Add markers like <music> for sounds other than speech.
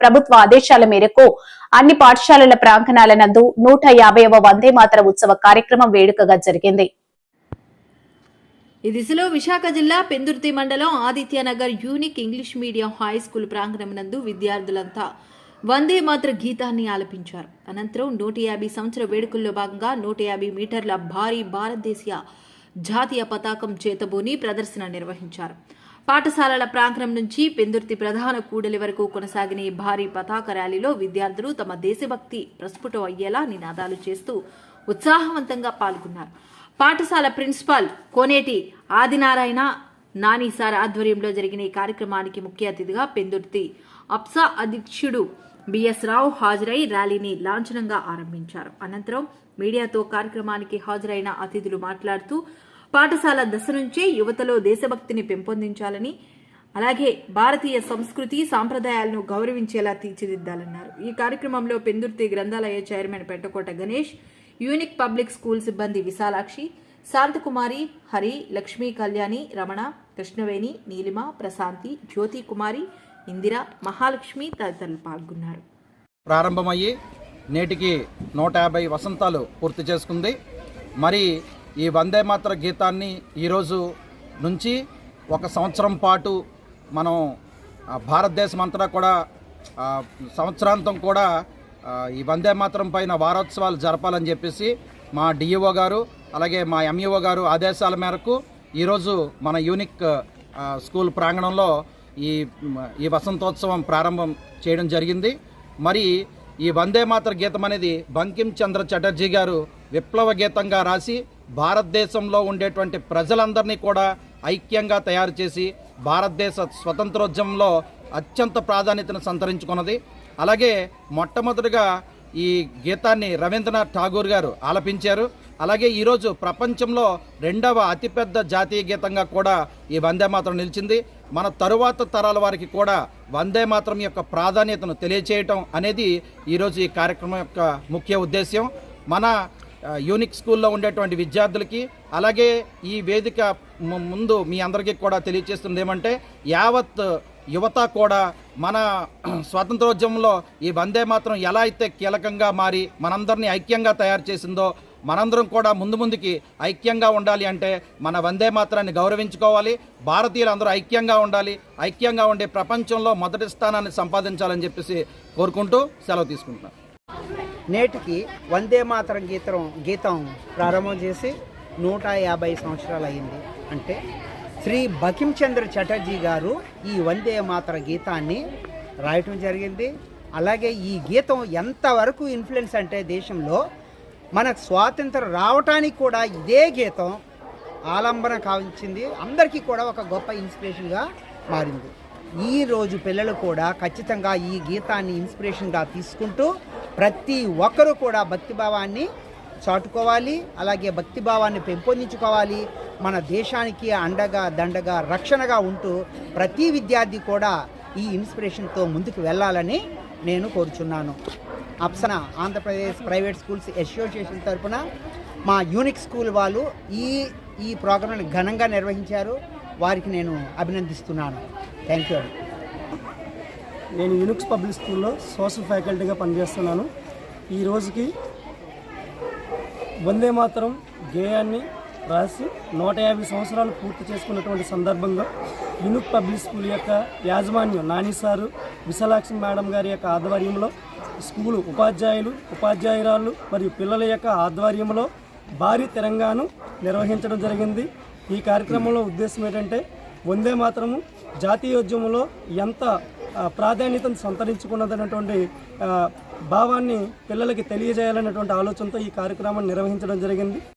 ప్రభుత్వ ఆదేశాల మేరకు అన్ని పాఠశాలల ప్రాంగణాల నందు నూట యాభైవ వందే మాతర ఉత్సవ కార్యక్రమం వేడుకగా జరిగింది. ఈ దిశలో విశాఖ జిల్లా పెందుర్తి మండలం Adityanagar unique English medium high school ప్రాంగణం నందు విద్యార్థులంతా వందే మాత్ర గీతాన్ని ఆలపించారు. అనంతరం నూట యాభై సంవత్సర వేడుకల్లో భాగంగా నూట యాభై మీటర్ల భారీ భారతదేశీయ జాతీయ పతాకం చేతబూని ప్రదర్శన నిర్వహించారు. పాఠశాలల ప్రాంగణం నుంచి పెందుర్తి ప్రధాన కూడలి వరకు కొనసాగిన ఈ భారీ పతాక ర్యాలీలో విద్యార్థులు తమ దేశభక్తి ప్రస్ఫుటం అయ్యేలా నినాదాలు చేస్తూ ఉత్సాహవంతంగా పాల్గొన్నారు. పాఠశాల ప్రిన్సిపాల్ కోనేటి ఆదినారాయణ నాని సార్ ఆధ్వర్యంలో జరిగిన ఈ కార్యక్రమానికి ముఖ్య అతిథిగా పెందుర్తి అప్సా అధ్యక్షుడు బిఎస్ రావు హాజరై ర్యాలీని లాంఛనంగా ఆరంభించారు. అనంతరం మీడియాతో కార్యక్రమానికి హాజరైన అతిథులు మాట్లాడుతూ పాఠశాల దశ నుంచే యువతలో దేశభక్తిని పెంపొందించాలని అలాగే భారతీయ సంస్కృతి సాంప్రదాయాలను గౌరవించేలా తీర్చిదిద్దాలన్నారు. ఈ కార్యక్రమంలో పెందుర్తి గ్రంథాలయ chairman Pettakota Ganesh unique public school సిబ్బంది విశాలాక్షి శాంతకుమారి హరి లక్ష్మీ కళ్యాణి రమణ కృష్ణవేణి నీలిమ ప్రశాంతి జ్యోతి కుమారి ఇందిర మహాలక్ష్మి తదితరులు పాల్గొన్నారు. ప్రారంభమయ్యి నేటికి నూట యాభై వసంతాలు పూర్తి చేసుకుంది. మరి ఈ వందే మాతర గీతాన్ని ఈరోజు నుంచి ఒక సంవత్సరం పాటు మనం భారతదేశం అంతటా కూడా సంవత్సరాంతం కూడా ఈ వందే మాతరం పైన వారోత్సవాలు జరపాలని చెప్పేసి మా డిఈఓ గారు అలాగే మా ఎంఈఓ గారు ఆదేశాల మేరకు ఈరోజు మన యూనిక్ స్కూల్ ప్రాంగణంలో ఈ ఈ వసంతోత్సవం ప్రారంభం చేయడం జరిగింది. మరి ఈ వందే మాతర గీతం అనేది బంకిం చంద్ర చటర్జీ గారు విప్లవ గీతంగా రాసి భారతదేశంలో ఉండేటువంటి ప్రజలందరినీ కూడా ఐక్యంగా తయారు చేసి భారతదేశ స్వతంత్రోద్యమంలో అత్యంత ప్రాధాన్యతను సంతరించుకున్నది. అలాగే మొట్టమొదటిగా ఈ గీతాన్ని రవీంద్రనాథ్ ఠాగూర్ గారు ఆలపించారు. అలాగే ఈరోజు ప్రపంచంలో రెండవ అతిపెద్ద జాతీయ గీతంగా కూడా ఈ వందే మాత్రం నిలిచింది. మన తరువాత తరాల వారికి కూడా వందే మాత్రం యొక్క ప్రాధాన్యతను తెలియచేయటం అనేది ఈరోజు ఈ కార్యక్రమం యొక్క ముఖ్య ఉద్దేశ్యం. మన యూనిక్ స్కూల్లో ఉండేటువంటి విద్యార్థులకి అలాగే ఈ వేదిక ముందు మీ అందరికీ కూడా తెలియజేస్తుంది ఏమంటే యావత్ యువత కూడా మన <clears throat> స్వాతంత్రోద్యమంలో ఈ వందే మాత్రం ఎలా అయితే కీలకంగా మారి మనందరినీ ఐక్యంగా తయారు చేసిందో మనందరం కూడా ముందు ముందుకి ఐక్యంగా ఉండాలి అంటే మన వందే మాత్రాన్ని గౌరవించుకోవాలి భారతీయులందరూ ఐక్యంగా ఉండాలి ఐక్యంగా ఉండే ప్రపంచంలో మొదటి స్థానాన్ని సంపాదించాలని చెప్పేసి కోరుకుంటూ సెలవు తీసుకుంటున్నాను నేటికి వందే మాతరం గీతం గీతం ప్రారంభం చేసి నూట యాభై సంవత్సరాలు అయింది. అంటే శ్రీ బకించంద్ర చటర్జీ గారు ఈ వందే మాతర గీతాన్ని రాయటం జరిగింది. అలాగే ఈ గీతం ఎంతవరకు ఇన్ఫ్లుయెన్స్ అంటే దేశంలో మనకు స్వాతంత్రం రావటానికి కూడా ఇదే గీతం ఆలంబన కావించింది. అందరికీ కూడా ఒక గొప్ప ఇన్స్పిరేషన్గా మారింది. ఈ రోజు పిల్లలు కూడా ఖచ్చితంగా ఈ గీతాన్ని ఇన్స్పిరేషన్గా తీసుకుంటూ ప్రతి ఒక్కరూ కూడా భక్తిభావాన్ని చాటుకోవాలి అలాగే భక్తిభావాన్ని పెంపొందించుకోవాలి. మన దేశానికి అండగా దండగా రక్షణగా ఉంటూ ప్రతి విద్యార్థి కూడా ఈ ఇన్స్పిరేషన్తో ముందుకు వెళ్ళాలని నేను కోరుచున్నాను. అప్సన ఆంధ్రప్రదేశ్ ప్రైవేట్ స్కూల్స్ అసోసియేషన్ తరపున మా యూనిక్ స్కూల్ వాళ్ళు ఈ ఈ ప్రోగ్రాంని ఘనంగా నిర్వహించారు. వారికి నేను అభినందిస్తున్నాను. థ్యాంక్ యూ నేను యూనిక్స్ పబ్లిక్ స్కూల్లో సోషల్ ఫ్యాకల్టీగా పనిచేస్తున్నాను. ఈ రోజుకి వందే మాత్రం గేయాన్ని రాసి నూట యాభై సంవత్సరాలు పూర్తి చేసుకున్నటువంటి సందర్భంగా యూనిక్ పబ్లిక్ స్కూల్ యొక్క యాజమాన్యం నాని సారు విశాలాక్షి మేడం గారి యొక్క ఆధ్వర్యంలో స్కూలు ఉపాధ్యాయులు ఉపాధ్యాయురాలు మరియు పిల్లల యొక్క ఆధ్వర్యంలో భారీ తిరంగాను నిర్వహించడం జరిగింది. ఈ కార్యక్రమంలో ఉద్దేశం ఏంటంటే వందే మాత్రము జాతీయోద్యమంలో ఎంత ప్రాధాన్యతను సంతరించుకున్నదన్నటువంటి భావాన్ని పిల్లలకి తెలియజేయాలన్నటువంటి ఆలోచనతో ఈ కార్యక్రమాన్ని నిర్వహించడం జరిగింది.